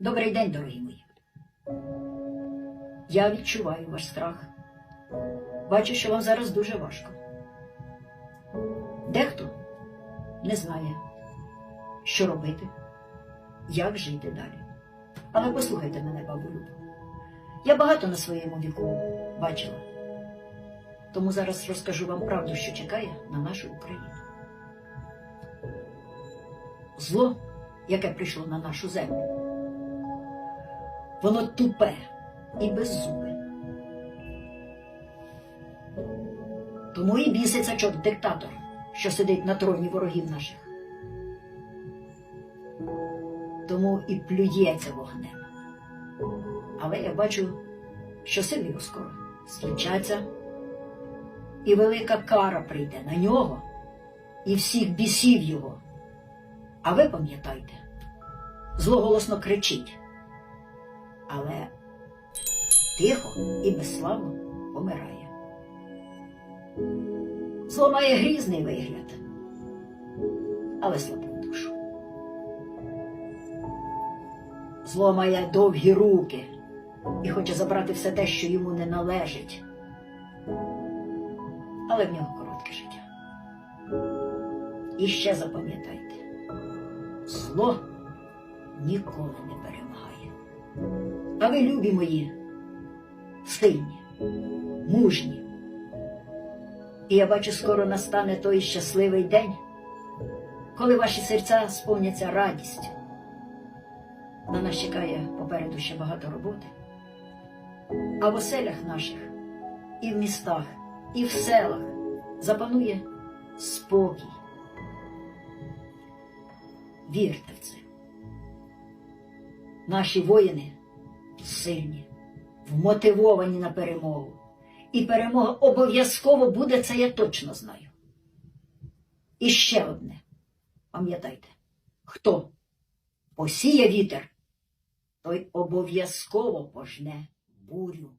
Добрий день, дорогі мої. Я відчуваю ваш страх. Бачу, що вам зараз дуже важко. Дехто не знає, що робити, як жити далі. Але послухайте мене, бабу Любо. Я багато на своєму віку бачила. Тому зараз розкажу вам правду, що чекає на нашу Україну. Зло, яке прийшло на нашу землю, воно тупе і беззубе. Тому і біситься чорт диктатор, що сидить на троні ворогів наших. Тому і плюється вогнем. Але я бачу, що сили його скоро скінчаться, і велика кара прийде на нього і всіх бісів його. А ви пам'ятайте, зло голосно кричить, тихо і безславно помирає. Зло має грізний вигляд, але слабу душу. Зло має довгі руки і хоче забрати все те, що йому не належить. Але в нього коротке життя. І ще запам'ятайте, зло ніколи не перемагає. А ви, любі мої, сильні, мужні. І я бачу, скоро настане той щасливий день, коли ваші серця сповняться радістю. На нас чекає попереду ще багато роботи. А в оселях наших, і в містах, і в селах запанує спокій. Вірте в це. Наші воїни сильні, вмотивовані на перемогу. І перемога обов'язково буде, це я точно знаю. І ще одне. Пам'ятайте, хто посіє вітер, той обов'язково пожне бурю.